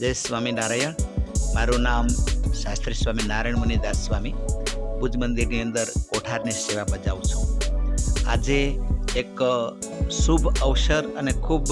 જય સ્વામિનારાયણ મારું નામ શાસ્ત્રી સ્વામી નારાયણ મુનિદાસ સ્વામી. ભુજ મંદિરની અંદર કોઠારની સેવા બજાવું છું. આજે એક શુભ અવસર અને ખૂબ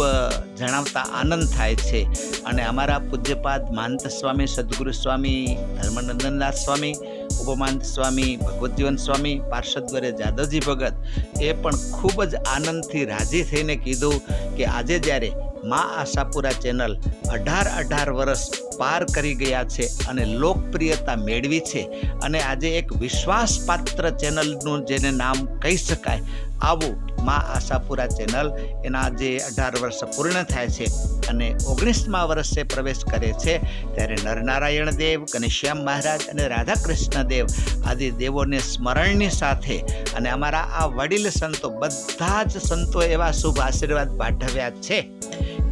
જણાવતા આનંદ થાય છે. અને અમારા પૂજ્યપાદ મહંત સ્વામી, સદગુરુ સ્વામી, ધર્મનંદનદાસ સ્વામી ઉપમહંત સ્વામી ભગવતજીવન સ્વામી, પાર્ષદ દ્વારે જાદવજી ભગત એ પણ ખૂબ જ આનંદથી રાજી થઈને કીધું કે આજે જ્યારે મા આશાપુરા ચેનલ અઢાર અઢાર વર્ષ પાર કરી ગયા છે અને લોકપ્રિયતા મેળવી છે. અને આજે એક વિશ્વાસપાત્ર ચેનલનું જેને નામ કહી શકાય, આવું મા આશાપુરા ચેનલ એના જે અઢાર વર્ષ પૂર્ણ થાય છે અને ઓગણીસમા વર્ષે પ્રવેશ કરે છે, ત્યારે નરનારાયણ દેવ, ઘનશ્યામ મહારાજ અને રાધાકૃષ્ણ દેવ આદિ દેવોને સ્મરણની સાથે અને અમારા આ વડીલ સંતો બધા જ સંતો એવા શુભ આશીર્વાદ પાઠવ્યા છે.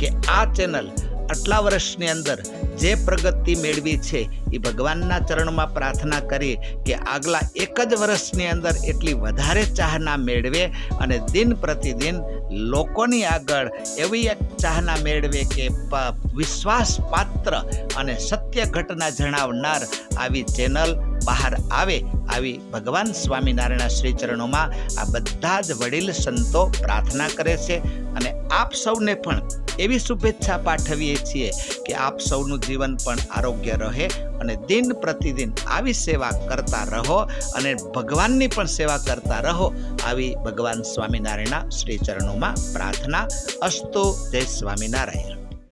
કે આ ચેનલ આટલા વર્ષની અંદર જે પ્રગતિ મેળવી છે એ ભગવાનના ચરણમાં પ્રાર્થના કરી કે આગલા એક જ વર્ષની અંદર એટલી વધારે ચાહના મેળવે અને દિન પ્રતિદિન લોકોની આગળ એવી એક ચાહના મેળવે કે વિશ્વાસપાત્ર અને સત્ય ઘટના જણાવનાર આવી ચેનલ બહાર આવે આવી ભગવાન સ્વામિનારાયણના શ્રી ચરણોમાં આ બધા જ વડીલ સંતો પ્રાર્થના કરે છે અને આપ સૌને પણ એવી શુભેચ્છા પાઠવીએ છીએ કે આપ સૌનું જીવન પણ આરોગ્ય રહે અને દિન પ્રતિદિન આવી સેવા કરતા રહો અને ભગવાનની પણ સેવા કરતા રહો આવી ભગવાન સ્વામિનારાયણના શ્રી ચરણોમાં પ્રાર્થના. અસ્તુ, જય સ્વામિનારાયણ.